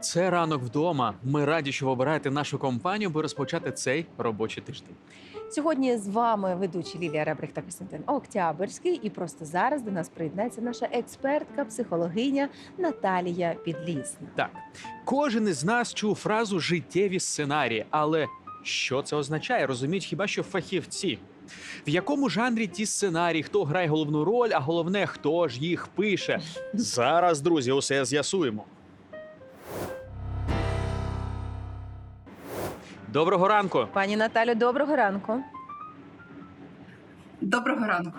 Це ранок вдома. Ми раді, що ви обираєте нашу компанію, аби розпочати цей робочий тиждень. Сьогодні з вами ведучі Лілія Ребрих та Костянтин Октябрьський. І просто зараз до нас приєднається наша експертка, психологиня Наталія Підлісна. Так, кожен із нас чув фразу життєві сценарії, але що це означає? Розуміють хіба що фахівці. В якому жанрі ті сценарії, хто грає головну роль, а головне, хто ж їх пише? Зараз, друзі, усе з'ясуємо. Доброго ранку. Пані Наталю, доброго ранку. Доброго ранку.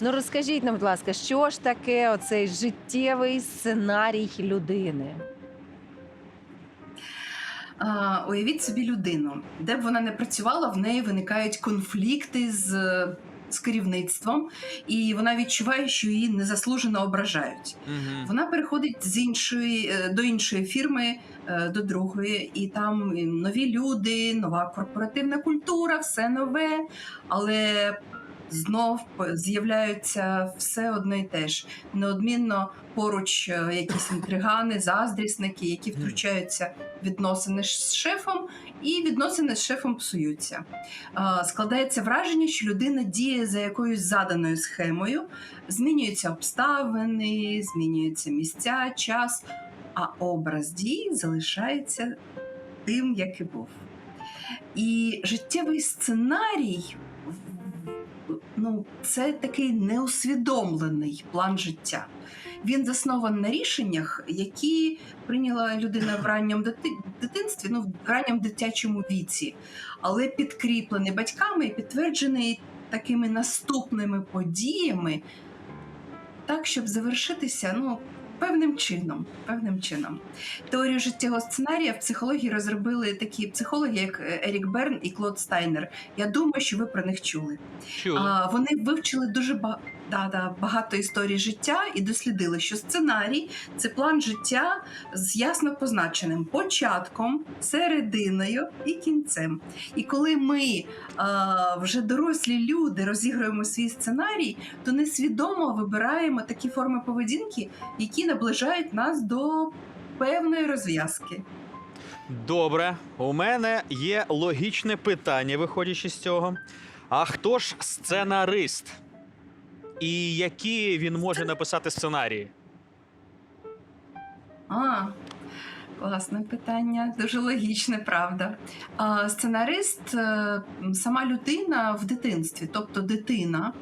Ну розкажіть нам, будь ласка, що ж таке оцей життєвий сценарій людини? А, уявіть собі людину, де б вона не працювала, в неї виникають конфлікти з, з керівництвом, і вона відчуває, що її незаслужено ображають. Угу. Вона переходить з іншої е, до іншої фірми, е, до другої, і там нові люди, нова корпоративна культура, все нове, але знов з'являються все одно і те ж. Неодмінно поруч е, якісь інтригани, заздрісники, які втручаються в відносини з шефом, і відносини з шефом псуються. Е, Складається враження, що людина діє за якоюсь заданою схемою, змінюються обставини, змінюються місця, час, а образ дій залишається тим, як і був. І життєвий сценарій ну, це такий неусвідомлений план життя. Він заснований на рішеннях, які прийняла людина в ранньому дитинстві, ну в ранньому дитячому віці, але підкріплений батьками і підтверджений такими наступними подіями, так, щоб завершитися ну, певним чином. Певним чином. Теорію життєвого сценарія в психології розробили такі психологи, як е, Ерік Берн і Клод Стайнер. Я думаю, що ви про них чули. Чули. А, вони вивчили дуже ба- да, да, багато історій життя і дослідили, що сценарій це план життя з ясно позначеним початком, серединою і кінцем. І коли ми а, вже дорослі люди розігруємо свій сценарій, то несвідомо вибираємо такі форми поведінки, які наближають нас до певної розв'язки. Добре, у мене є логічне питання, виходячи з цього. А хто ж сценарист? І які він може написати сценарії? А, класне питання, дуже логічне, правда. А, сценарист е, сама людина в дитинстві, тобто дитина.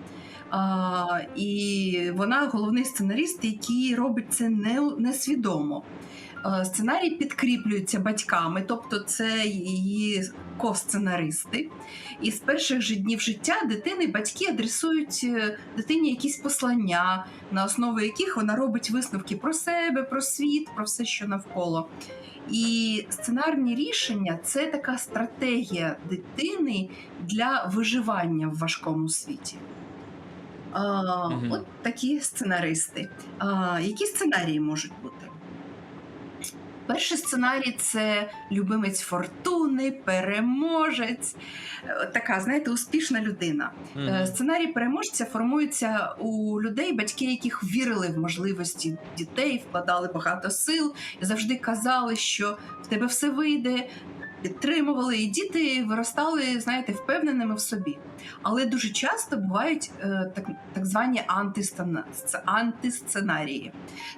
А, і вона головний сценаріст, який робить це не, несвідомо. Е, Сценарій підкріплюється батьками, тобто це її ко-сценаристи. І з перших же днів життя дитини батьки адресують е, дитині якісь послання, на основі яких вона робить висновки про себе, про світ, про все, що навколо. І сценарні рішення це така стратегія дитини для виживання в важкому світі. А, Мгм. От такі сценаристи. А, які сценарії можуть бути? Перший сценарій це любимець фортуни, переможець, Е, така, знаєте, успішна людина. Е, Сценарій переможця формується у людей, батьки, яких вірили в можливості дітей, вкладали багато сил і завжди казали, що в тебе все вийде. Підтримували, і діти виростали, знаєте, впевненими в собі. Але дуже часто бувають е, так, так звані антисценарії.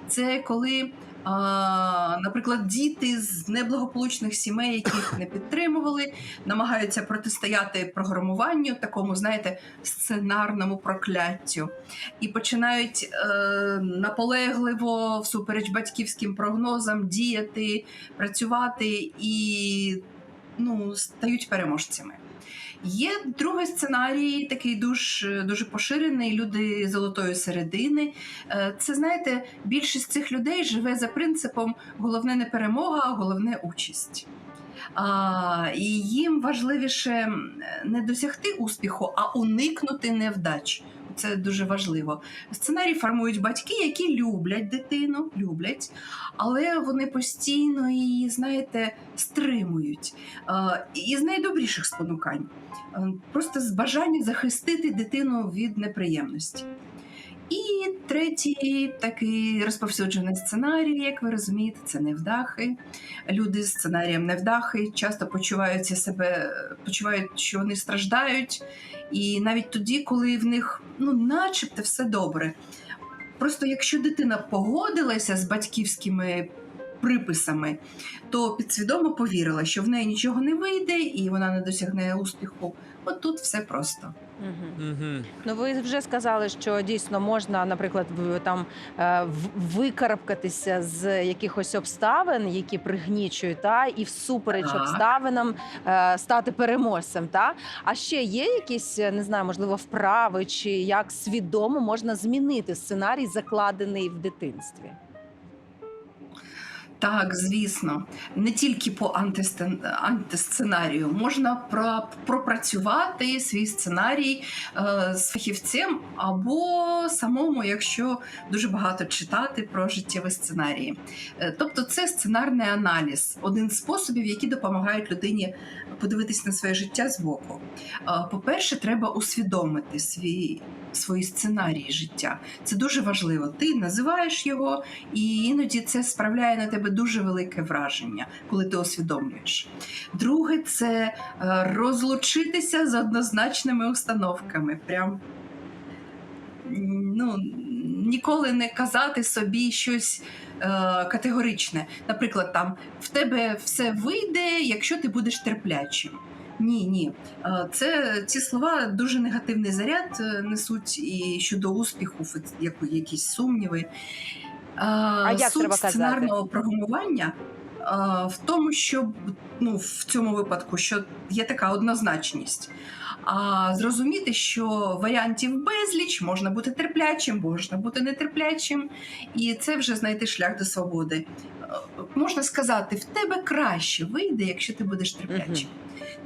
Це коли, а, наприклад, діти з неблагополучних сімей, яких не підтримували, намагаються протистояти програмуванню, такому, знаєте, сценарному прокляттю, і починають е, наполегливо, всупереч батьківським прогнозам, діяти, працювати і ну, стають переможцями. Є другий сценарій, такий дуже, дуже поширений. Люди золотої середини. Е, Це знаєте, більшість цих людей живе за принципом головне не перемога, а головне участь. А, і їм важливіше не досягти успіху, а уникнути невдач. Це дуже важливо. Сценарій формують батьки, які люблять дитину, люблять, але вони постійно її, знаєте, стримують. із найдобріших спонукань. Е, Просто з бажання захистити дитину від неприємності. І третій такий розповсюджений сценарій, як ви розумієте, це невдахи. Люди з сценарієм невдахи часто почуваються себе, почувають, що вони страждають, і навіть тоді, коли в них ну, начебто все добре. Просто якщо дитина погодилася з батьківськими приписами, то підсвідомо повірила, що в неї нічого не вийде і вона не досягне успіху. От тут все просто. Угу. Угу. Ну, ви вже сказали, що дійсно можна, наприклад, там е, викарабкатися з якихось обставин, які пригнічують, та і всупереч Так. обставинам е, стати переможцем. Та а ще є якісь не знаю, можливо, вправи, чи як свідомо можна змінити сценарій, закладений в дитинстві. Так, звісно, не тільки по антисценарію можна про... пропрацювати свій сценарій е, з фахівцем або самому, якщо дуже багато читати про життєві сценарії. Е, тобто, це сценарний аналіз, один з способів, які допомагають людині подивитись на своє життя збоку. Е, по-перше, треба усвідомити свій. Свої сценарії життя це дуже важливо. Ти називаєш його, і іноді це справляє на тебе дуже велике враження, коли ти усвідомлюєш. Друге, це е, розлучитися з однозначними установками. Прям ну, ніколи не казати собі щось е, категоричне. Наприклад, там в тебе все вийде, якщо ти будеш терплячим. Ні, ні. Е, Це ці слова дуже негативний заряд е, несуть і щодо успіху, якісь сумніви. А як Суть треба казати? сценарного програмування е, в тому, що ну, в цьому випадку що є така однозначність. А зрозуміти, що варіантів безліч можна бути терплячим, можна бути нетерплячим, і це вже знайти шлях до свободи. Е, Можна сказати, в тебе краще вийде, якщо ти будеш терплячим.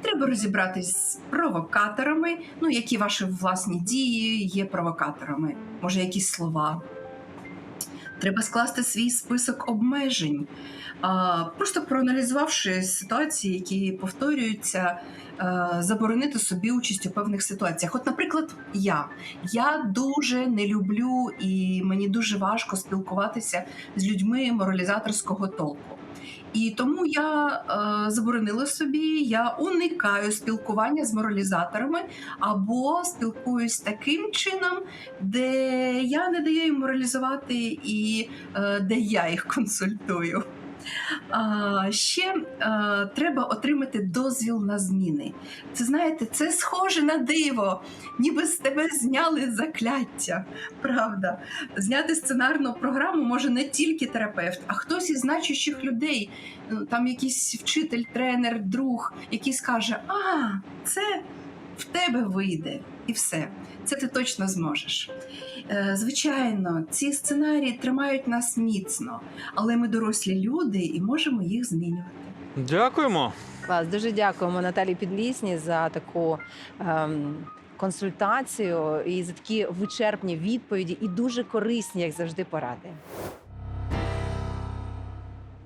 Треба розібратись з провокаторами, ну які ваші власні дії є провокаторами, може, якісь слова. Треба скласти свій список обмежень, просто проаналізувавши ситуації, які повторюються, е, заборонити собі участь у певних ситуаціях. От, наприклад, я. Я дуже не люблю і мені дуже важко спілкуватися з людьми моралізаторського толку. І тому я е, заборонила собі, я уникаю спілкування з моралізаторами або спілкуюсь таким чином, де я не даю їм моралізувати і е, де я їх консультую. Ще е, треба отримати дозвіл на зміни. Це знаєте, це схоже на диво, ніби з тебе зняли закляття. Правда, зняти сценарну програму може не тільки терапевт, а хтось із значущих людей. Там якийсь вчитель, тренер, друг, який скаже: А, це в тебе вийде, і все. Це ти точно зможеш. Е, Звичайно, ці сценарії тримають нас міцно, але ми дорослі люди і можемо їх змінювати. Дякуємо. Клас, дуже дякуємо Наталі Підлісній за таку ем, консультацію і за такі вичерпні відповіді, і дуже корисні, як завжди, поради.